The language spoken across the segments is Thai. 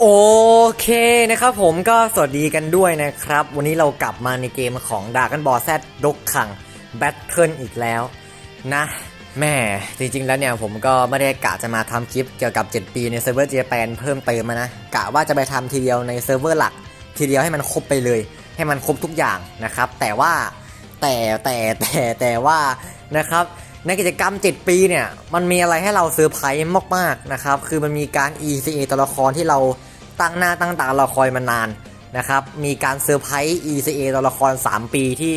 โอเคนะครับผมก็สวัสดีกันด้วยนะครับ วันนี้เรากลับมาในเกมของดากันบอ Z ดกขังแบทเทิลอีกแล้วนะแม่จริงๆแล้วเนี่ยผมก็ไม่ได้กะจะมาทำคลิปเกี่ยวกับ 7 ปีในเซิร์ฟเวอร์เจแปนเพิ่มเติมมานะกะว่าจะไปทำทีเดียวในเซิร์ฟเวอร์หลัก ทีเดียวให้มันครบไปเลย ให้มันครบทุกอย่างนะครับ แต่ว่าแต่แต่แต่แต่ว่านะครับในกิจกรรม 7 ปีเนี่ยมันมีอะไรให้เราเซอร์ไพรส์มากๆนะครับคือมันมีการ ECA ตัวละครที่เรา ตั้งหน้าตั้งตารอคอยมานานนะครับ มีการเซอร์ไพรส์ ECA ตัวละคร 3 ปีที่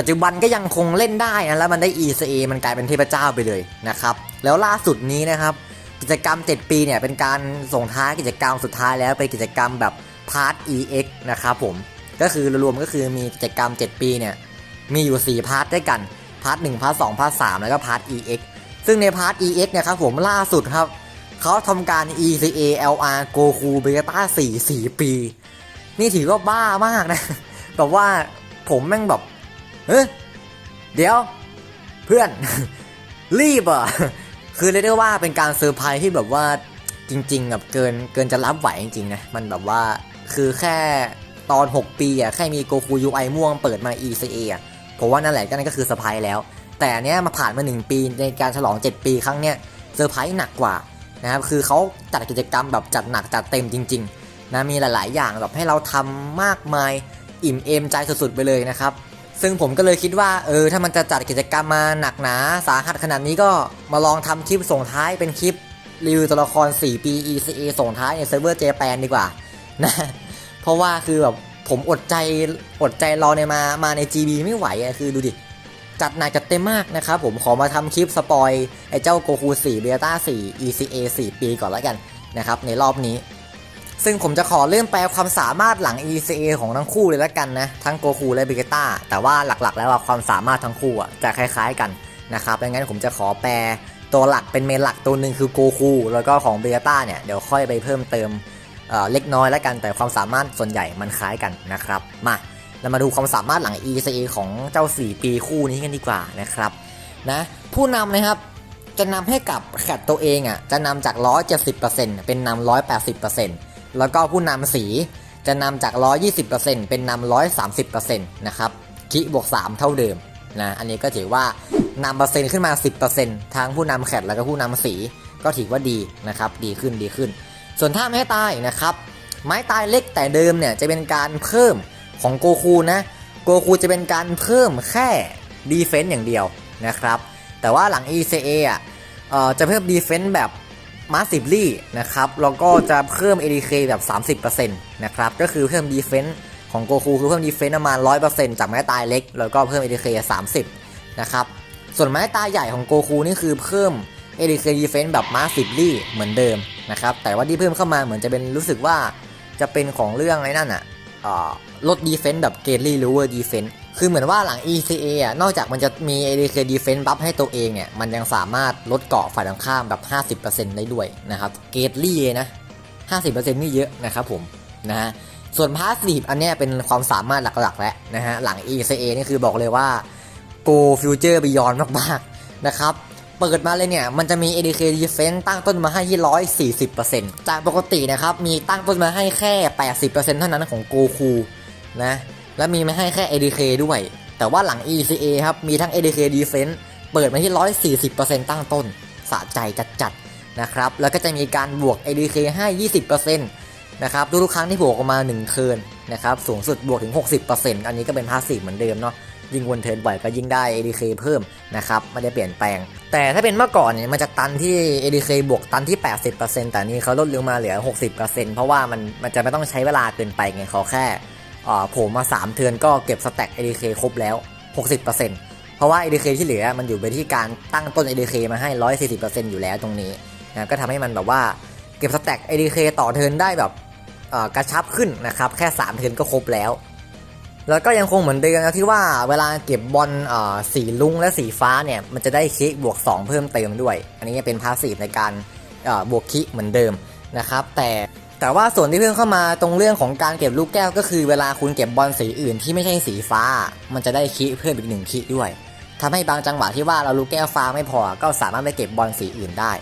ปัจจุบันก็ยังคงเล่นได้นะแล้วมันได้ ECA มันกลายเป็นเทพเจ้าไปเลยนะครับ แล้วล่าสุดนี้นะครับ กิจกรรม 7 ปีเนี่ยเป็นการส่งท้ายกิจกรรมสุดท้ายแล้วเป็นกิจกรรมแบบพาร์ท EX นะครับผมก็คือรวมก็คือมีกิจกรรม 7 ปีเนี่ยมีอยู่ 4 พาร์ทด้วยกันพาร์ท1พาร์ท2พาร์ท3แล้วก็พาร์ท EX ซึ่งในพาร์ท EX เนี่ยครับผมล่าสุดครับ เขาทำการ ECA LR Goku Beta 4 4 ปี นี่ถือว่าบ้ามากนะ แบบว่าผมแม่งแบบ เฮ้ย เดี๋ยว เพื่อน รีบอะ คือเรียกได้ว่าเป็นการเซอร์ไพรส์ที่แบบว่าจริงๆแบบเกินเกินจะรับไหวจริงๆนะ มันแบบว่าคือแค่ตอน 6 ปีอะแค่มีโกคู UI ม่วงเปิดมา ECA อะผมว่านั่นแหละก็นั่นก็คือเซอร์ไพรส์แล้ว แต่เนี้ยมาผ่านมา 1 ปีในการฉลอง 7 ปีครั้งเนี้ยเซอร์ไพรส์หนักกว่า นะครับคือเขาจัดกิจกรรมแบบจัดหนักจัดเต็มจริงๆนะมีหลาย ๆ อย่างแบบให้เราทำมากมายอิ่มเอมใจสุดๆไปเลยนะครับซึ่งผมก็เลยคิดว่าเออถ้ามันจะจัดกิจกรรมมาหนักหนาสาหัสขนาดนี้ก็มาลองทำคลิปส่งท้ายเป็นคลิปรีวิวตัวละคร 4 ปี ECA ส่งท้ายในเซิร์ฟเวอร์เจแปนดีกว่านะเพราะว่าคือแบบผมอดใจอดใจรอในมามาใน GB ไม่ไหวอะคือดูดิ จัดหนักจัดเต็มมากนะครับผมขอมาทำคลิปสปอยไอ้เจ้าโกคู4เบต้า4 ECA 4 ปีก่อนแล้วกันนะครับในรอบนี้ ซึ่งผมจะขอเริ่มแปลความสามารถหลัง ECA ของทั้งคู่เลยแล้วกันนะ ทั้งโกคูและเบต้าแต่ว่าหลักๆ แล้วอะความสามารถทั้งคู่อะจะคล้ายๆกันนะครับดังนั้นผมจะขอแปลตัวหลักเป็นเมนหลักตัวหนึ่งคือโกคูแล้วก็ของเบต้าเนี่ยเดี๋ยวค่อยไปเพิ่มเติมเเล็กน้อยแล้วกันแต่ความสามารถส่วนใหญ่มันคล้ายกันนะครับมา เรามาดูความสามารถหลัง ECA ของเจ้า 4 ปีคู่นี้กันดีกว่านะครับนะผู้นำนะครับจะนำให้กับแคตตัวเองอะจะนำจาก 170%เป็นนำ180%แล้วก็ผู้นำสีจะนำจาก 120%เป็นนำ130%นะครับคิบวก 3 เท่าเดิมนะอันนี้ก็ถือว่านำเปอร์เซ็นต์ขึ้นมา 10%ทั้งผู้นำแคตแล้วก็ผู้นำสีก็ถือว่าดีนะครับดีขึ้นดีขึ้น ส่วนถ้าไม้ตายนะครับ ไม้ตายเล็กแต่เดิมเนี่ยจะเป็นการเพิ่ม ของโกคูนะโกคูจะเป็นการเพิ่มแค่ดีเฟนต์อย่างเดียวนะครับ แต่ว่าหลัง ECA อะจะเพิ่มดีเฟนต์แบบ massively นะครับ แล้วก็จะเพิ่ม ADK แบบ 30%นะครับ ก็คือเพิ่มดีเฟนต์ของโกคูคือเพิ่มดีเฟนต์ประมาณ 100%จากไม้ตายเล็ก แล้วก็เพิ่ม ADK 30 นะครับ ส่วนไม้ตายใหญ่ของโกคูนี่คือเพิ่ม ADK defense แบบ massively เหมือนเดิมนะครับ แต่ว่าที่เพิ่มเข้ามาเหมือนจะเป็นรู้สึกว่าจะเป็นของเรื่องไอ้นั่นอะ ลด defense แบบ greatly lower defense คือเหมือนว่าหลัง ECA อะนอกจากมันจะมี ADK defense buff ให้ตัวเองเนี่ย มันยังสามารถลดเกาะฝ่ายตรงข้ามแบบ 50%ได้ด้วยนะครับ greatly เลยนะ 50%นี่เยอะนะครับผมนะฮะส่วน passive อันเนี้ยเป็นความสามารถหลักๆแล้วนะฮะหลัง ECA นี่คือบอกเลยว่า go future beyond มากๆนะครับ เปิดมาเลยเนี่ย มันจะมี ADK defense ตั้งต้นมาให้ที่ 140%จากปกตินะครับ มีตั้งต้นมาให้แค่ 80%เท่านั้นของโกคูนะ และมีมาให้แค่ ADK ด้วย แต่ว่าหลัง ECA ครับ มีทั้ง ADK defense เปิดมาที่ 140%ตั้งต้น สะใจจัดๆนะครับ แล้วก็จะมีการบวก ADK ให้ 20%นะครับทุกๆครั้งที่บวกออกมา 1 เทิร์นนะครับ สูงสุดบวกถึง 60%อันนี้ก็เป็นพาสซีฟเหมือนเดิมเนาะ ยิ่งวนเทิร์นบ่อยก็ยิ่งได้ ADK เพิ่มนะครับไม่ได้เปลี่ยนแปลง แต่ถ้าเป็นเมื่อก่อนเนี่ยมันจะตันที่ ADK บวกตันที่ 80%แต่นี่เขาลดลงมาเหลือ 60%เพราะว่ามันมันจะไม่ต้องใช้เวลาเกินไปไงเขาแค่โผล่มา 3 เทิร์นก็เก็บสแต็ก ADK ครบแล้ว 60%เพราะว่า ADK ที่เหลือมันอยู่ไปที่การตั้งต้น ADK มาให้ 140%อยู่แล้วตรงนี้นะก็ทำให้มันแบบว่าเก็บสแต็ก ADK ต่อเทิร์นได้แบบกระชับขึ้นนะครับแค่ 3 เทิร์นก็ครบแล้ว แล้วก็ยังคงเหมือนเดิมนะที่ว่าเวลาเก็บบอลสีลุงและสีฟ้าเนี่ยมันจะได้คิกบวก 2 เพิ่มเติมด้วย อันนี้เป็นพาสซีฟในการบวกคิเหมือนเดิมนะครับแต่แต่ว่าส่วนที่เพิ่มเข้ามาตรงเรื่องของการเก็บลูกแก้วก็คือเวลาคุณเก็บบอลสีอื่นที่ไม่ใช่สีฟ้า มันจะได้คิเพิ่มอีกหนึ่งคิด้วยทำให้บางจังหวะที่ว่าเราลูกแก้วฟ้าไม่พอก็สามารถไปเก็บบอลสีอื่นได้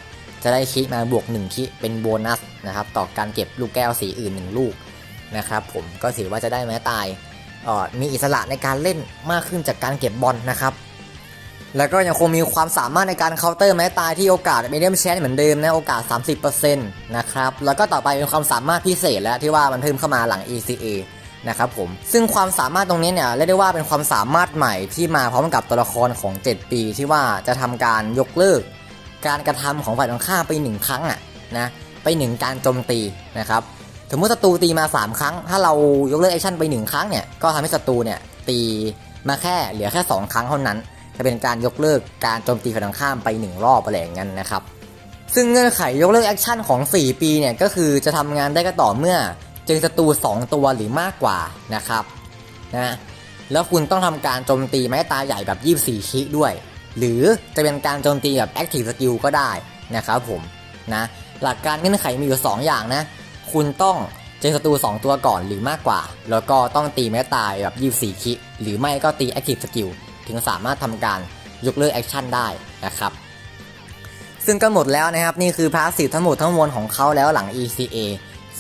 จะได้คิมาบวก1คิเป็นโบนัสนะครับต่อการเก็บลูกแก้วสีอื่น 1 ลูกนะครับผมก็ถือว่าจะได้ไม้ตาย มีอิสระในการเล่นมากขึ้นจากการเก็บบอลนะครับ แล้วก็ยังคงมีความสามารถในการเคาน์เตอร์ไม้ตายที่โอกาสเมเดียมแชนเหมือนเดิมนะโอกาส 30%นะครับแล้วก็ต่อไปเป็นความสามารถพิเศษแล้วที่ว่ามันเพิ่มเข้ามาหลัง ECA นะครับผมซึ่งความสามารถตรงนี้เนี่ยเรียกได้ว่าเป็นความสามารถใหม่ที่มาพร้อมกับตัวละครของ 7 ปีที่ว่าจะทำการยกเลิก การกระทำของฝ่ายตรงข้ามไปหนึ่งครั้งอะนะไปหนึ่งการโจมตีนะครับ สมมติศัตรูตีมา 3 ครั้ง ถ้าเรายกเลิกแอคชั่นไป 1 ครั้งเนี่ย ก็ทำให้ศัตรูเนี่ยตีมาแค่เหลือแค่ 2 ครั้งเท่านั้น จะเป็นการยกเลิกการโจมตีฝ่ายตรงข้ามไป 1 รอบอะไรอย่างนั้นนะครับ ซึ่งเงื่อนไขยกเลิกแอคชั่นของ 4 ปีเนี่ย ก็คือจะทำงานได้ก็ต่อเมื่อเจอศัตรู 2 ตัวหรือมากกว่านะครับนะแล้วคุณต้องทำการโจมตีไม้ตาใหญ่แบบ 24 คิด้วย หรือจะเป็นการโจมตีแบบ Active Skill ก็ได้นะครับผมนะหลักการเงื่อนไขมีอยู่ 2 อย่างนะ คุณต้องเจอศัตรู2 ตัวก่อนหรือมากกว่า แล้วก็ต้องตีแม้ตายแบบ24คิหรือไม่ก็ตี Active Skill ถึงสามารถทำการยกเลิกแอคชั่นได้นะครับ ซึ่งก็หมดแล้วนะครับ นี่คือพาสซีฟทั้งหมดทั้งมวลของเขาแล้วหลัง ECA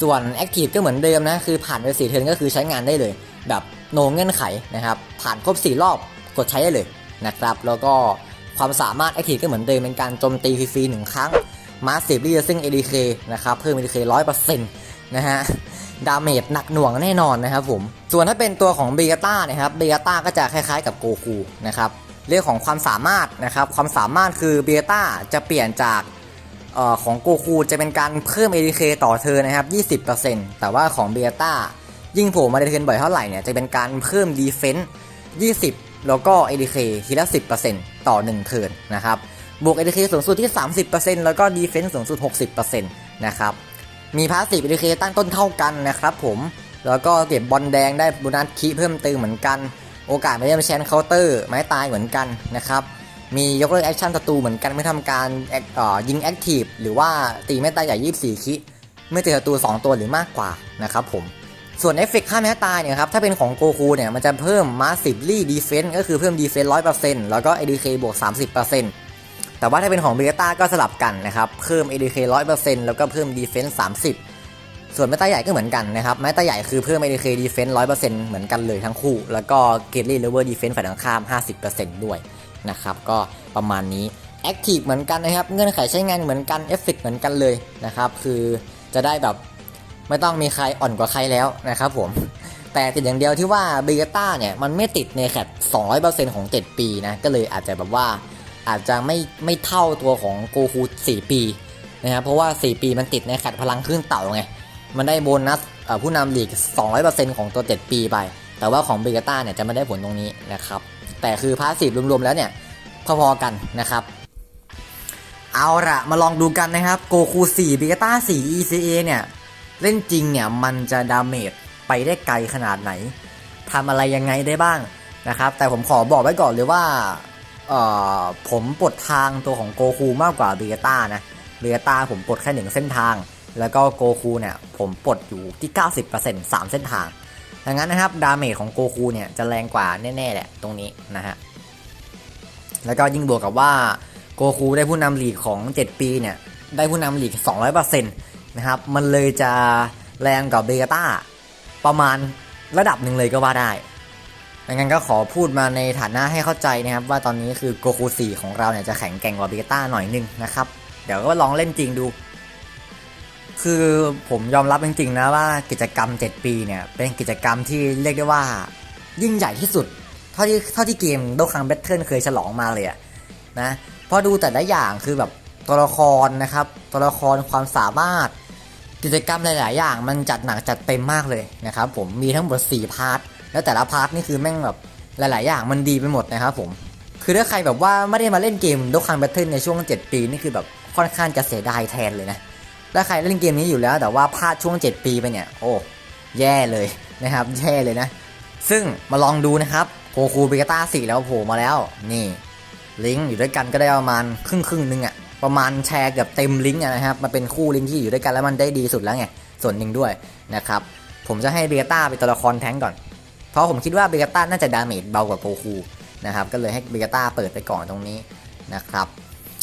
ส่วน Active ก็เหมือนเดิมนะ คือผ่านไปสี่เทิร์นก็คือใช้งานได้เลย แบบโนเงื่อนไขนะครับ ผ่านครบ 4 รอบกดใช้ได้เลยนะครับ แล้วก็ความสามารถ Active ก็เหมือนเดิมเป็นการโจมตีฟรีๆหนึ่งครั้ง Massive r e d u c i n g ADK นะครับ เพิ่ม ADK 100%นะฮะ ดาเมจหนักหน่วงแน่นอนนะครับผม ส่วนถ้าเป็นตัวของเบกาต้านะครับเบกาต้าก็จะคล้ายๆกับโกคูนะครับเรื่องของความสามารถนะครับ ความสามารถคือเบกาต้าจะเปลี่ยนจากออของโกคูจะเป็นการเพิ่ม ADK ต่อเธอนะครับ 20%แต่ว่าของเบกาต้ายิ่งโผล่มาในเทิร์นบ่อยเท่าไหร่เนี่ยจะเป็นการเพิ่ม Defense 20 แล้วก็ ADK ทีละ 10%ต่อ 1 เทิร์นนะครับ บวก ADK สูงสุดที่ 30%แล้วก็ Defense สูงสุด 60%นะครับ มีพาสซีฟ ADK ตั้งต้นเท่ากันนะครับผม แล้วก็เก็บบอลแดงได้โบนัสคีเพิ่มเติมเหมือนกัน โอกาสไม่ได้มาแชนเคาน์เตอร์ไม้ตายเหมือนกันนะครับ มียกเลิกแอคชั่นศัตรูเหมือนกันไม่ทำการยิงแอคทีฟหรือว่าตีไม้ตายใหญ่ 24 คิ เมื่อเจอศัตรู 2 ตัวหรือมากกว่านะครับผมส่วนเอฟเฟกค่าแม้ตายเนี่ยครับ ถ้าเป็นของโกคูเนี่ย มันจะเพิ่ม Massively Defense ก็คือเพิ่ม Defense 100%แล้วก็ ADK บวก30% แต่ว่าถ้าเป็นของเบต้าก็สลับกันนะครับเพิ่ม ADK 100%แล้วก็เพิ่ม Defense 30 ส่วนแม้ตาใหญ่ก็เหมือนกันนะครับแม้ตาใหญ่คือเพิ่ม ADK Defense 100%เหมือนกันเลยทั้งคู่ แล้วก็ g a t l y Level Defense ฝ่ายตรงข้าม 50%ด้วยนะครับก็ประมาณนี้ Active เหมือนกันนะครับเงื่อนไขใช้งานเหมือนกันเอฟเฟกเหมือนกันเลยนะครับคือจะได้แบบไม่ต้องมีใครอ่อนกว่าใครแล้วนะครับผมแต่ติดอย่างเดียวที่ว่าเบต้าเนี่ยมันไม่ติดในแคท200%ของ 7 ปีนะก็เลยอาจจะแบบว่า อาจจะไม่ไม่เท่าตัวของโกคู4 ปีนะครับเพราะว่า 4 ปีมันติดในแคทพลังขึ้นเต่าไง มันได้โบนัสผู้นำลีก 200%ของตัว 7 ปีไป แต่ว่าของเบต้าเนี่ยจะไม่ได้ผลตรงนี้นะครับ แต่คือพาสซีฟรวมๆแล้วเนี่ยพอๆกันนะครับ เอาละมาลองดูกันนะครับโกคู4เบต้า4 ECA เนี่ยเล่นจริงเนี่ยมันจะดาเมจไปได้ไกลขนาดไหนทำอะไรยังไงได้บ้างนะครับ แต่ผมขอบอกไว้ก่อนเลยว่า ผมปลดทางตัวของโกคูมากกว่าเบต้านะเบต้าผมปลดแค่หนึ่งเส้นทาง แล้วก็โกคูเนี่ยผมปลดอยู่ที่ 90% 3 เส้นทางดังนั้นนะครับดาเมจของโกคูเนี่ยจะแรงกว่าแน่ๆแหละตรงนี้นะฮะแล้วก็ยิ่งบวกกับว่าโกคูได้ผู้นำหลีกของ 7 ปีเนี่ยได้ผู้นำหลีก 200%นะครับมันเลยจะแรงกว่าเบต้าประมาณระดับหนึ่งเลยก็ว่าได้ ดังนั้นก็ขอพูดมาในฐานะให้เข้าใจนะครับ ว่าตอนนี้คือโกคู4ของเราเนี่ยจะแข็งแกร่งกว่าเบต้าหน่อยนึงนะครับ เดี๋ยวก็ลองเล่นจริงดู คือผมยอมรับจริงๆนะว่ากิจกรรม 7 ปีเนี่ยเป็นกิจกรรมที่เรียกได้ว่า ยิ่งใหญ่ที่สุด เท่าที่เท่าที่เกมโดคังแบทเทิลเคยฉลองมาเลยอะนะเพราะดูแต่ละอย่างคือแบบตัวละครนะครับตัวละครความสามารถ กิจกรรมหลาย ๆ อย่าง มันจัดหนักจัดเต็มมากเลยนะครับผมมีทั้งหมด 4 พาร์ท แล้วแต่ละพาร์ทนี่คือแม่งแบบหลาย ๆ อย่างมันดีไปหมดนะครับผม คือถ้าใครแบบว่าไม่ได้มาเล่นเกมโดคังแบทเทิลในช่วง 7 ปีนี่คือแบบค่อนข้างจะเสียดายแทนเลยนะ ถ้าใครเล่นเกมนี้อยู่แล้ว แต่ว่าพลาดช่วง 7 ปีไปเนี่ย โอ้แย่เลยนะครับ แย่เลยนะ ซึ่งมาลองดูนะครับโกคูเบกาต้า4แล้วโผล่มาแล้ว นี่ ลิงก์อยู่ด้วยกันก็ได้ประมาณครึ่งครึ่งนึงอะประมาณแชร์เกือบเต็มลิงก์นะครับมาเป็นคู่ลิงก์ที่อยู่ด้วยกันแล้วมันได้ดีสุดแล้วไงส่วนหนึ่งด้วยนะครับผมจะให้เบกต้าเป็นตัวละครแท้งก่อน เพราะผมคิดว่าเบกาต้าน่าจะดาเมจเบากว่าโกคูนะครับก็เลยให้เบกาต้าเปิดไปก่อนตรงนี้นะครับ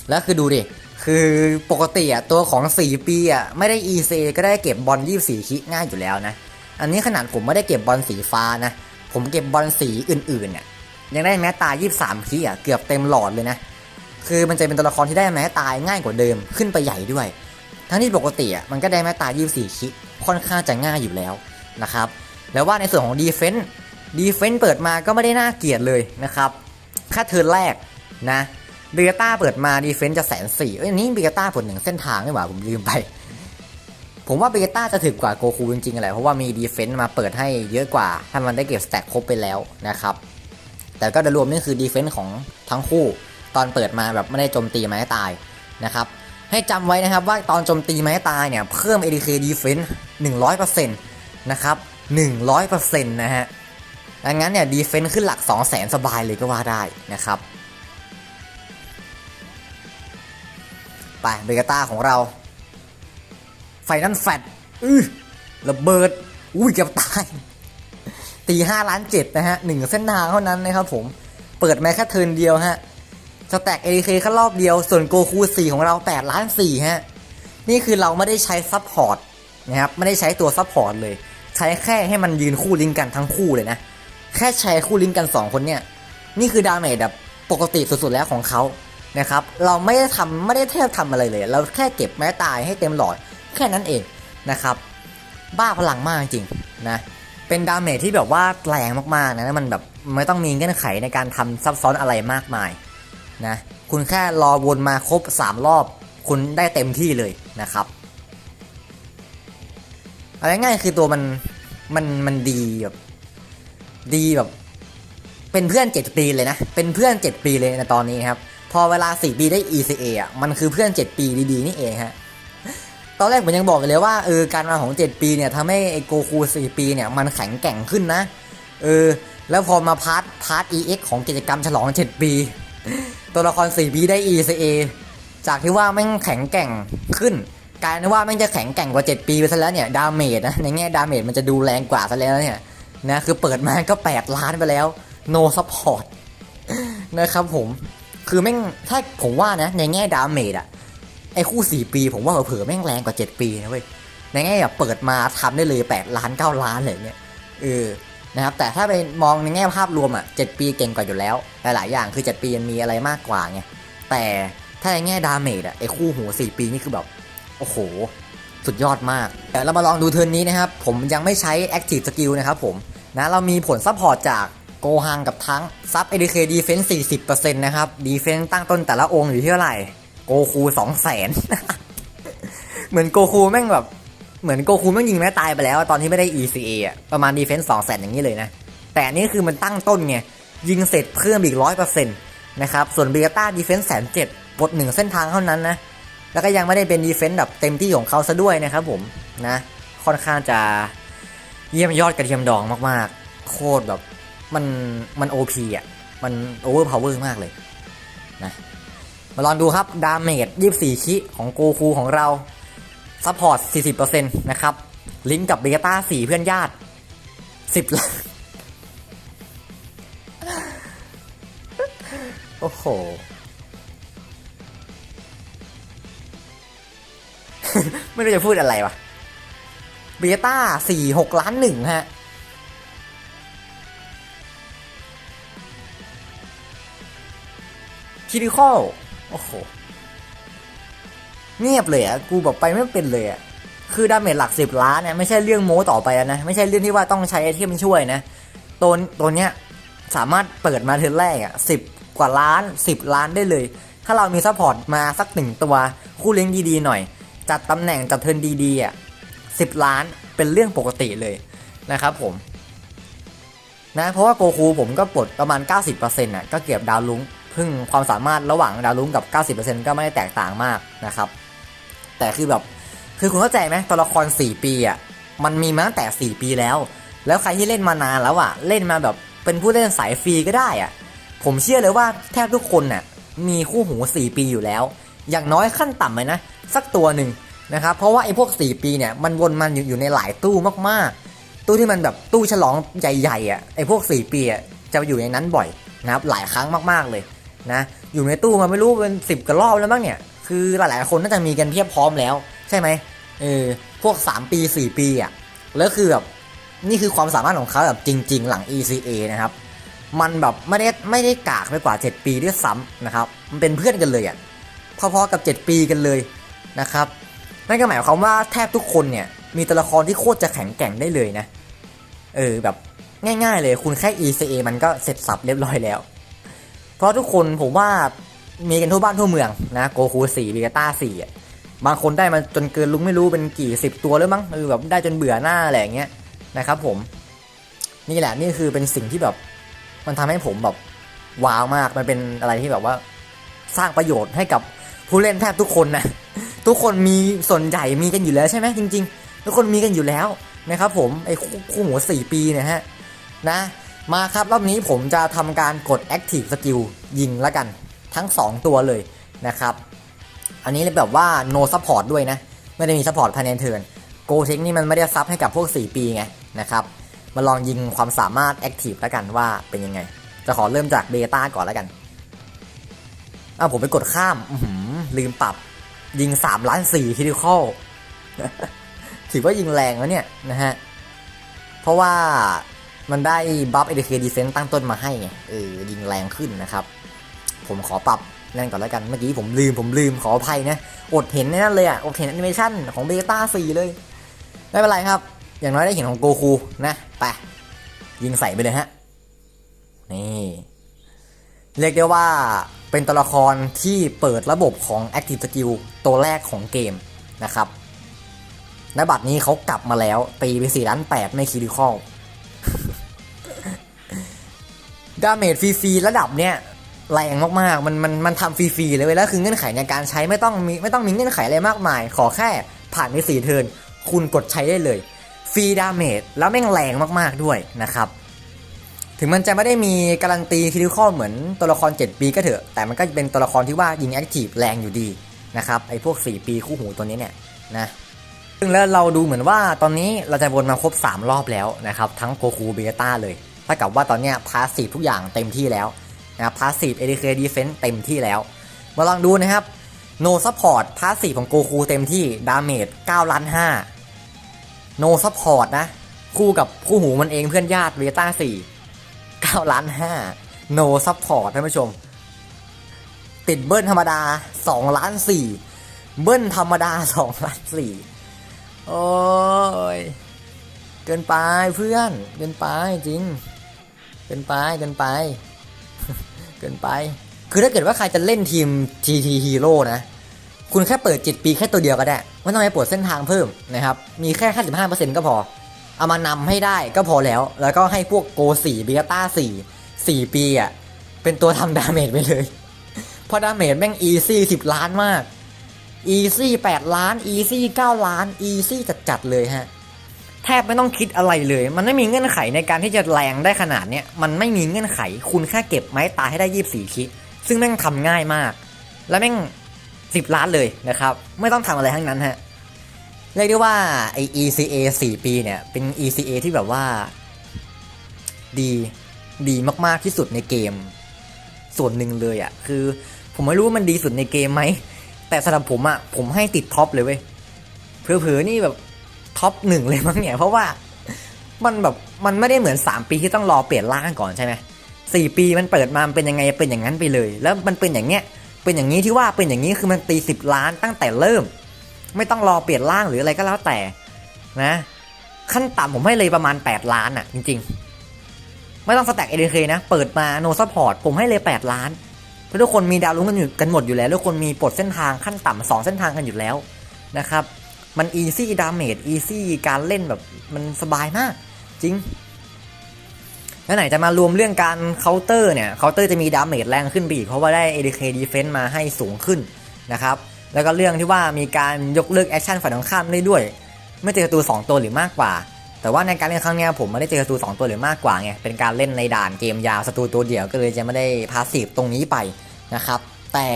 แล้วคือดูดิ คือปกติอะตัวของ 4 ปีอะไม่ได้ EC ก็ได้เก็บบอล24คิง่ายอยู่แล้วนะ อันนี้ขนาดผมไม่ได้เก็บบอลสีฟ้านะ ผมเก็บบอลสีอื่นๆเนี่ยยังได้แม้ตาย 23คิอะเกือบเต็มหลอดเลยนะ คือมันจะเป็นตัวละครที่ได้แม้ตายง่ายกว่าเดิมขึ้นไปใหญ่ด้วย ทั้งที่ปกติอะมันก็ได้แม้ตาย 24คิค่อนข้างจะง่ายอยู่แล้วนะครับ แล้วว่าในส่วนของดีเฟนต์ดีเฟนต์เปิดมาก็ไม่ได้น่าเกลียดเลยนะครับแค่เทิร์นแรกนะเบเกต้าเปิดมาดีเฟนต์จะแสนสี่เอ้ยนี่เบเกต้าผลหนึ่งเส้นทางนี่หว่าผมลืมไป ผมว่าเบเกต้าจะถึกกว่าโกคูจริงๆแหละเพราะว่ามีดีเฟนต์มาเปิดให้เยอะกว่า ถ้ามันได้เก็บสแต็กครบไปแล้วนะครับแต่ก็โดยรวมนี่คือดีเฟนต์ของทั้งคู่ตอนเปิดมาแบบไม่ได้โจมตีไม้ตายนะครับให้จำไว้นะครับว่าตอนโจมตีไม้ตายเนี่ยเพิ่ม ADK Defense 100%นะครับ 100%นะฮะดังนั้นเนี่ย Defense ขึ้นหลัก 200,000สบายเลยก็ว่าได้นะครับ ไปเบกาต้าของเรา ไฟนั่นแฟดอื้อระเบิด อุ้ยเกือบตาย ตีห้าล้านเจ็ดนะฮะหนึ่งเส้นทางเท่านั้นนะครับผม เปิดมาแค่เทิร์นเดียวฮะ สแต็ก ADK แค่รอบเดียว ส่วนโกคู4ของเรา8ล้าน4ฮะ นี่คือเราไม่ได้ใช้ซับพอร์ตนะครับ ไม่ได้ใช้ตัวซับพอร์ตเลย ใช้แค่ให้มันยืนคู่ลิงก์กันทั้งคู่เลยนะ แค่ใช้คู่ลิงก์กัน 2 คนเนี่ย นี่คือดาเมจแบบปกติสุดๆแล้วของเขานะครับ เราไม่ได้ทำไม่ได้แทบทำอะไรเลย เราแค่เก็บแม้ตายให้เต็มหลอดแค่นั้นเองนะครับ บ้าพลังมากจริงนะ เป็นดาเมจที่แบบว่าแรงมากๆนะมันแบบไม่ต้องมีเงื่อนไขในการทำซับซ้อนอะไรมากมายนะ คุณแค่รอวนมาครบ 3 รอบ คุณได้เต็มที่เลยนะครับ อะไรง่ายๆคือตัวมันมันมันดีแบบดีแบบ เป็นเพื่อน7ปีเลยนะ เป็นเพื่อน7ปีเลยในตอนนี้ครับ พอเวลา4ปีได้ ECA อะมันคือเพื่อน7ปีดีๆนี่เองฮะตอนแรกผมยังบอกเลยว่าเออการมาของ 7 ปีเนี่ยทำให้ไอโกคู4ปีเนี่ยมันแข็งแกร่งขึ้นนะเออแล้วพอมาพาร์ทพาร์ท EX ของกิจกรรมฉลอง 7 ปี ตัวละคร 4 ปีได้ ECA จากที่ว่าแม่งแข็งแกร่งขึ้น กลายเป็นว่าแม่งจะแข็งแกร่งกว่า 7 ปีไปซะแล้วเนี่ยดาเมจนะในแง่ดาเมจมันจะดูแรงกว่าซะแล้วเนี่ยนะคือเปิดมาก็ 8 ล้านไปแล้ว no support นะครับผมคือแม่งถ้าผมว่านะในแง่ดาเมจอะไอ้คู่ 4 ปี ผมว่าเผลอแม่งแรงกว่า 7 ปีนะเว้ยในแง่แบบเปิดมาทำได้เลย 8 ล้าน 9 ล้านเลยเนี่ยเออนะครับแต่ถ้าไปมองในแง่ภาพรวมอะ7 ปีเก่งกว่าอยู่แล้ว หลายๆอย่างคือ 7 ปีมันมีอะไรมากกว่าไงแต่ถ้าในแง่ดาเมจอะไอ้คู่หู4ปีนี่คือแบบ โอ้โห สุดยอดมาก แต่เรามาลองดูเทิร์นนี้นะครับ ผมยังไม่ใช้ Active Skill นะครับผม นะเรามีผลซัพพอร์ตจากโกฮังกับทั้งซับ ADK Defense 40%นะครับ Defense ตั้งต้นแต่ละองค์อยู่ที่เท่าไหร่ โกคู2แสนเหมือนโกคูแม่งแบบเหมือนโกคูแม่งยิงแม่ตายไปแล้วตอนที่ไม่ได้ ECA อะประมาณ Defense 2แสนอย่างนี้เลยนะ แต่อันนี้คือมันตั้งต้นไง ยิงเสร็จเพิ่มอีก100%นต์นะครับ ส่วนเบต้า Defense แสนเจ็ดบทหนึ่งเส้นทางเท่านั้นนะ แล้วก็ยังไม่ได้เป็น Defense แบบเต็มที่ของเขาซะด้วยนะครับผมนะค่อนข้างจะเยี่ยมยอดกระเทียมดองมากๆ โคตรแบบมันมัน OP อะ มัน Overpower มากเลยนะมาลองดูครับดาเมจ24คิของโกคูของเราซัพพอร์ต 40%นะครับ ลิงก์กับเบต้า4เพื่อนญาติ 10ล้านโอ้โห ไม่รู้จะพูดอะไรวะเบต้า4 6ล้านหนึ่งฮะ คิริคอลโอ้โห เงียบเลยอะ กูแบบไปไม่เป็นเลยอะ คือดาเมจหลักสิบล้านเนี่ยไม่ใช่เรื่องโม้ต่อไปแล้วนะ ไม่ใช่เรื่องที่ว่าต้องใช้ไอเทมช่วยนะ ตัวตัวเนี้ยสามารถเปิดมาเทิร์นแรกอะสิบกว่าล้านสิบล้านได้เลย ถ้าเรามีซัพพอร์ตมาสักหนึ่งตัว คู่เลี้ยงดีๆหน่อย จัดตำแหน่งจัดเทินดีๆอะสิบล้านเป็นเรื่องปกติเลยนะครับผมนะเพราะว่าโกคูผมก็ปลดประมาณ 90%น่ะก็เก็บดาวลุงพึ่งความสามารถระหว่างดาวลุงกับ 90%ก็ไม่ได้แตกต่างมากนะครับ แต่คือแบบคือคุณเข้าใจไหมตัวละคร 4 ปีอะมันมีมาตั้งแต่ 4 ปีแล้ว แล้วใครที่เล่นมานานแล้วอะเล่นมาแบบเป็นผู้เล่นสายฟรีก็ได้อะผมเชื่อเลยว่าแทบทุกคนน่ะมีคู่หู 4 ปีอยู่แล้ว อย่างน้อยขั้นต่ำเลยนะ สักตัวหนึ่งนะครับเพราะว่าไอ้พวก 4 ปีเนี่ยมันวนมันอยู่อยู่ในหลายตู้มากๆ ตู้ที่มันแบบตู้ฉลองใหญ่ๆอะไอ้พวก 4 ปีอะจะอยู่ในนั้นบ่อยนะครับหลายครั้งมากๆเลยนะอยู่ในตู้มาไม่รู้เป็น 10กว่ารอบแล้วมั้งเนี่ยคือหลายๆคนน่าจะมีกันเพียบพร้อมแล้ว ใช่ไหมเออพวก 3 ปี 4 ปีอะแล้วคือแบบนี่คือความสามารถของเขาแบบจริง ๆ หลัง ECA นะครับมันแบบไม่ได้ไม่ได้กากไปกว่า 7 ปีด้วยซ้ำนะครับมันเป็นเพื่อนกันเลยอะพอๆกับ 7 ปีกันเลย นะครับนั่นก็หมายความว่าแทบทุกคนเนี่ยมีตัวละครที่โคตรจะแข็งแกร่งได้เลยนะเออแบบง่ายๆเลยคุณแค่ ECA มันก็เสร็จสับเรียบร้อยแล้ว เพราะทุกคนผมว่ามีกันทั่วบ้านทั่วเมืองนะโกคูสี่เรียต้าสี่อะบางคนได้มาจนเกินลุงไม่รู้เป็นกี่สิบตัวแล้วมั้งเออแบบได้จนเบื่อหน้าอะไรอย่างเงี้ยนะครับผม นี่แหละนี่คือเป็นสิ่งที่แบบ มันทำให้ผมแบบว้าวมากมันเป็นอะไรที่แบบว่า สร้างประโยชน์ให้กับผู้เล่นแทบทุกคนนะ ทุกคนมีส่วนใหญ่มีกันอยู่แล้วใช่ไหมจริง ๆ ทุกคนมีกันอยู่แล้วนะครับผมไอ้คู่หัวสี่ปีเนี่ยฮะนะมาครับรอบนี้ผมจะทำการกด Active Skill ยิงแล้วกัน ทั้ง 2 ตัวเลยนะครับ อันนี้แบบว่า no support ด้วยนะ ไม่ได้มี support ภายในเทิร์น Go t e c h นี่มันไม่ได้ซับให้กับพวก 4 ปีไงนะครับ มาลองยิงความสามารถ Active แล้วกันว่าเป็นยังไง จะขอเริ่มจาก Beta ก่อนแล้วกันอ้าวผมไปกดข้ามอืลืมปรับ ยิง 3 ล้าน4คิดิคอลถือว่ายิงแรงแล้วเนี่ยนะฮะ เพราะว่ามันได้บัฟเอ k ดีเซนตั้งต้นมาให้ไงเออยิงแรงขึ้นนะครับ ผมขอปรับแรงก่อนแล้วกัน เมื่อกี้ผมลืมผมลืมขออภัยนะ อดเห็นนนั่นเลยอะ อดเห็นแอนิเมชันของเบต้า4เลย ไม่เป็นไรครับ อย่างน้อยได้เห็นของโกคูนะ ไป ยิงใส่ไปเลยฮะ นี่ เรียกได้ว่า เป็นตัวละครที่เปิดระบบของ Active Skill ตัวแรกของเกมนะครับณบัดนี้เขากลับมาแล้ว ตีไป4ล้าน8ไม่คิริคอลดาเมจฟรีๆระดับเนี้ยแรงมากๆ มันมันมันทำฟรีๆเลยเว้ยแล้วคือเงื่อนไขในการใช้ไม่ต้องมีไม่ต้องมีเงื่อนไขอะไรมากมาย ขอแค่ผ่านไปสี่เทิร์นคุณกดใช้ได้เลย ฟรีดาเมจแล้วแม่งแรงมากๆด้วยนะครับ ถึงมันจะไม่ได้มีการันตีคิริคอลเหมือนตัวละคร 7 ปีก็เถอะ แต่มันก็เป็นตัวละครที่ว่ายิงแอคทีฟแรงอยู่ดีนะครับไอ้พวก 4 ปีคู่หูตัวนี้เนี่ยนะซึ่งแล้วเราดูเหมือนว่าตอนนี้เราจะวนมาครบ 3 รอบแล้วนะครับ ทั้งโกคูเบต้าเลยถ้ากับว่าตอนเนี้ยพาสซีฟทุกอย่างเต็มที่แล้วนะพาสซีฟเอ k ดีเฟนส์เต็มที่แล้ว มาลองดูนะครับโนซัพพอร์ตพาสซีฟของโกคูเต็มที่ดาเมจ9ล้าน5โนซัพพอร์ตนะคู่กับคู่หูมันเองเพื่อนญาติเบต้า4 9ล้าน5โนซัพพอร์ตท่านผู้ชม ติดเบิ้ลธรรมดา 2 ล้าน 4 เบิ้ลธรรมดา 2 ล้าน 4 โอ้ย เกินไปเพื่อน เกินไปจริง เกินไป เกินไป เกินไป คือถ้าเกิดว่าใครจะเล่นทีม GT Hero นะคุณแค่เปิด 7 ปีแค่ตัวเดียวก็ได้ ไม่ต้องไปปวดเส้นทางเพิ่มนะครับ มีแค่ 55%ก็พอ เอามานำให้ได้ก็พอแล้ว แล้วก็ให้พวกโก4เบต้า4 4ปีอะ เป็นตัวทำดาเมจไปเลย เพราะดาเมจแม่ง easy 10ล้านมาก easy 8ล้าน easy 9ล้าน easy จัดๆเลยฮะ แทบไม่ต้องคิดอะไรเลย มันไม่มีเงื่อนไขในการที่จะแรงได้ขนาดเนี้ยมันไม่มีเงื่อนไข คุณแค่เก็บไม้ตายให้ได้24คิซึ่งแม่งทำง่ายมาก แล้วแม่ง10ล้านเลยนะครับ ไม่ต้องทำอะไรทั้งนั้นฮะ เรียกได้ว่าไอ ECA 4 ปีเนี่ย เป็น ECA ที่แบบว่า ดีดีมากๆที่สุดในเกม ส่วนหนึ่งเลยอะ่ะ คือ ผมไม่รู้ว่ามันดีสุดในเกมไหม แต่สำหรับผมอะ่ะ ผมให้ติดท็อปเลยเว้ยเผลอๆนี่แบบท็อปหนึ่งเลยมั้งเนี่ย เพราะว่ามันแบบมันไม่ได้เหมือน 3 ปีที่ต้องรอเปลี่ยนร่างก่อนใช่ไหมสี่ปีมันเปิดมามันเป็นยังไงเป็นอย่างนั้นไปเลย แล้วมันเป็นอย่างเงี้ยเป็นอย่างนี้ที่ว่าเป็นอย่างนี้คือมันตีสิบล้านตั้งแต่เริ่ม ไม่ต้องรอเปลี่ยนร่างหรืออะไรก็แล้วแต่นะ ขั้นต่ำผมให้เลยประมาณ 8 ล้านอะ่ะ จริง ๆ ไม่ต้องสแต็กเอเดเคนะ เปิดมาโนซัพพอร์ตผมให้เลย 8 ล้านเพราะทุกคนมีดาวลุ้งกันอยู่กันหมดอยู่แล้วทุกคนมีปลดเส้นทางขั้นต่ำสองเส้นทางกันอยู่แล้วนะครับมันอีซี่ดาเมจอีซี่การเล่นแบบมันสบายมาก จริงแล้วไหนจะมารวมเรื่องการเคาน์เตอร์เนี่ยเคาน์เตอร์จะมีดาเมจแรงขึ้นไปอีกเพราะว่าได้ ADK Defense มาให้สูงขึ้นนะครับ แล้วก็เรื่องที่ว่ามีการยกเลิกแอคชั่นฝ่ายตรงข้ามได้ด้วย ไม่เจอศัตรู2ตัวหรือมากกว่า แต่ว่าในการเล่นครั้งนี้ผมไม่ได้เจอศัตรู2ตัวหรือมากกว่าไงเป็นการเล่นในด่านเกมยาวศัตรูตัวเดียวก็เลยจะไม่ได้พาสีฟตรงนี้ไปนะครับ แต่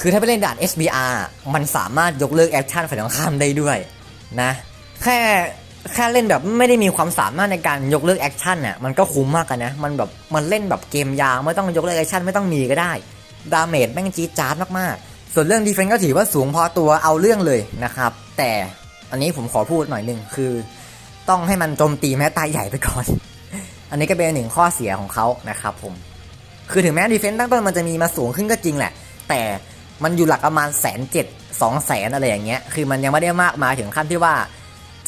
คือถ้าไปเล่นด่าน SBR มันสามารถยกเลิกแอคชั่นฝ่ายตรงข้ามได้ด้วยนะแค่แค่เล่นแบบไม่ได้มีความสามารถในการยกเลิกแอคชั่นน่ะมันก็คุ้มมากกันนะมันแบบมันเล่นแบบเกมยาวไม่ต้องยกเลิกแอคชั่นไม่ต้องมีก็ได้ดาเมจแม่งจี๊ดจ๊าดมากๆ ส่วนเรื่องดีเฟนต์ก็ถือว่าสูงพอตัวเอาเรื่องเลยนะครับ แต่อันนี้ผมขอพูดหน่อยหนึ่งคือ ต้องให้มันโจมตีแม้ตายใหญ่ไปก่อน อันนี้ก็เป็นหนึ่งข้อเสียของเขานะครับผม คือถึงแม้ดีเฟนต์ตั้งต้นมันจะมีมาสูงขึ้นก็จริงแหละ แต่มันอยู่หลักประมาณแสนเจ็ดสองแสนอะไรอย่างเงี้ย คือมันยังไม่ได้มากมาถึงขั้นที่ว่า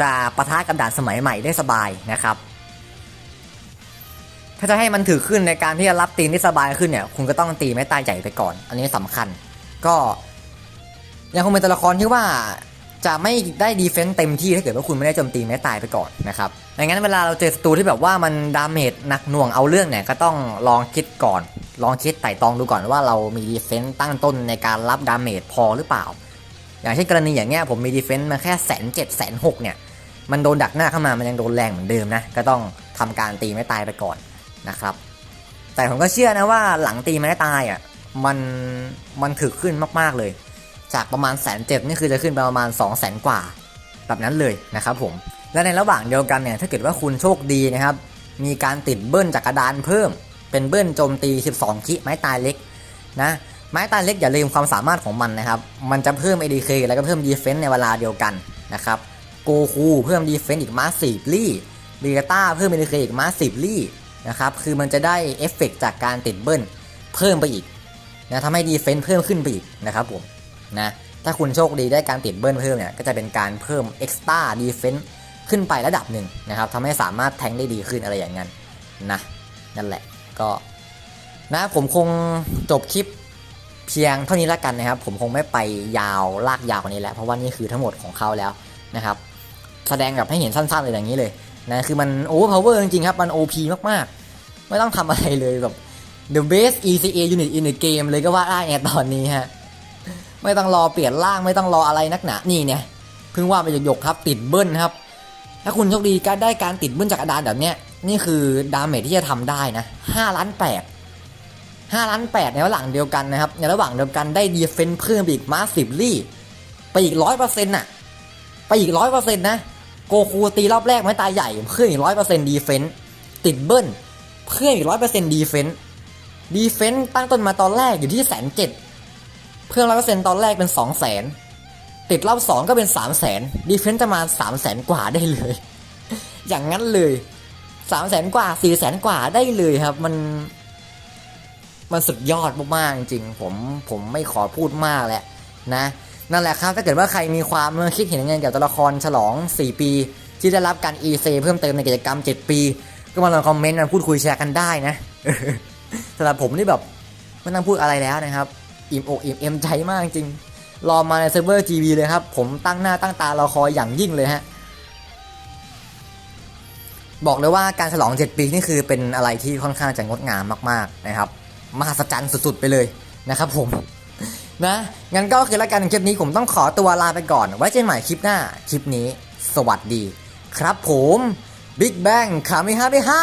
จะปะทะกับด่านสมัยใหม่ได้สบายนะครับ ถ้าจะให้มันถือขึ้นในการที่จะรับตีนได้สบายขึ้นเนี่ย คุณก็ต้องตีไม้ตายใหญ่ไปก่อน อันนี้สำคัญ ก็ยังคงเป็นตัวละครที่ว่าจะไม่ได้ดีเฟนต์เต็มที่ถ้าเกิดว่าคุณไม่ได้โจมตีไม้ตายไปก่อนนะครับดังนั้นเวลาเราเจอศัตรูที่แบบว่ามันดาเมจหนักหน่วงเอาเรื่องเนี่ยก็ต้องลองคิดก่อน ลองคิดไต่ตองดูก่อนว่าเรามีดีเฟนต์ตั้งต้นในการรับดาเมจพอหรือเปล่า อย่างเช่นกรณีอย่างเงี้ยผมมีดีเฟนต์มาแค่แสนเจ็ดแสนหกเนี่ยมันโดนดักหน้าเข้ามามันยังโดนแรงเหมือนเดิมนะก็ต้องทำการตีไม่ตายไปก่อนนะครับ แต่ผมก็เชื่อนะว่าหลังตีไม่ได้ตายอะ มันมันถึกขึ้นมากๆเลย จากประมาณแสนเจ็ดนี่คือจะขึ้นไปประมาณ2 0 0แสนกว่า แบบนั้นเลยนะครับผม และในระหว่างเดียวกันเนี่ยถ้าเกิดว่าคุณโชคดีนะครับ มีการติดเบิ้ลจากกระดานเพิ่ม เป็นเบิ้ลโจมตี 12คิไม้ตายเล็กนะไม้ตายเล็กอย่าลืมความสามารถของมันนะครับ มันจะเพิ่ม ADK แล้วก็เพิ่ม Defense ในเวลาเดียวกันนะครับโกคูเพิ่ม Defense อีกมาสีลี่เบกาต้าเพิ่ม ADK อีกมาสีลี่นะครับ คือมันจะได้เอฟเฟกจากการติดเบิ้ลเพิ่มไปอีก นะทำให้ Defense เพิ่มขึ้นไปอีกนะครับผมนะถ้าคุณโชคดีได้การติดเบิ้ลเพิ่มเนี่ยก็จะเป็นการเพิ่ม Extra Defense ขึ้นไประดับหนึ่งนะครับทำให้สามารถแทงได้ดีขึ้นอะไรอย่างนั้นนะนั่นแหละก็นะผมคงจบคลิปเพียงเท่านี้และกันนะครับ ผมคงไม่ไปยาวลากยาวกว่านี้แล้วเพราะว่านี่คือทั้งหมดของเขาแล้วนะครับ แสดงแบบให้เห็นสั้นๆเลยอย่างนี้เลยนะคือมันโอเวอร์พาวเวอร์จริงๆครับ มัน OP มากๆ ไม่ต้องทำอะไรเลยแบบ the best ECA unit in the game เลยก็ว่าได้ไงตอนนี้ฮะ ไม่ต้องรอเปลี่ยนร่างไม่ต้องรออะไรนักหนา นี่เนี่ยเพิ่งว่าไปหยกครับติดเบิ้ลครับ ถ้าคุณโชคดีการได้การติดเบิ้ลจากกระดานแบบเนี้ยนี่คือดาเมจที่จะทำได้นะ5ล้าน8 5ล้าน8ในระหว่างเดียวกันนะครับ ในระหว่างเดียวกันได้ดีเฟนส์เพิ่มอีกมาสิบลี่ ไปอีกร้อยเปอร์เซ็นต์น่ะ ไปอีกร้อยเปอร์เซ็นต์นะ โกคูตีรอบแรกไม่ตายใหญ่เพิ่มอีกร้อยเปอร์เซ็นต์ดีเฟนส์ติดเบิ้ลเพิ่มอีกร้อยเปอร์เซ็นต์ดีเฟนส์ ดีเฟนส์ตั้งต้นมาตอนแรกอยู่ที่แสนเจ็ดเพิ่มร้อยเปอร์เซ็นต์ตอนแรกเป็นสองแสนติดรอบสองก็เป็นสามแสนดีเฟนส์จะมาสามแสนกว่าได้เลย อย่างนั้นเลยสามแสนกว่าสี่แสนกว่าได้เลยครับ มัน มันสุดยอดมากๆจริงผมผมไม่ขอพูดมากแหละนะ นั่นแหละครับถ้าเกิดว่าใครมีความคิดเห็นยังไงเกี่ยวกับตัวละครฉลอง 4 ปี ที่ได้รับการ EC เพิ่มเติมในกิจกรรม 7 ปี ก็มาลองคอมเมนต์มาพูดคุยแชร์กันได้นะ สำหรับผมนี่แบบไม่ต้องพูดอะไรแล้วนะครับ อิ่มอกอิ่มเอ็มใจมากจริง รอมาในเซิร์ฟเวอร์ GV เลยครับ ผมตั้งหน้าตั้งตารอคอยอย่างยิ่งเลยฮะ บอกเลยว่าการฉลอง 7 ปีนี่คือเป็นอะไรที่ค่อนข้างจะงดงามมากๆนะครับ มหัศจรรย์สุดๆไปเลยนะครับผมนะงั้นก็คือละกันคลิปนี้ผมต้องขอตัวลาไปก่อน ไว้เจอกันใหม่คลิปหน้า คลิปนี้ สวัสดี ครับผม Big Bang คามิฮาเบฮา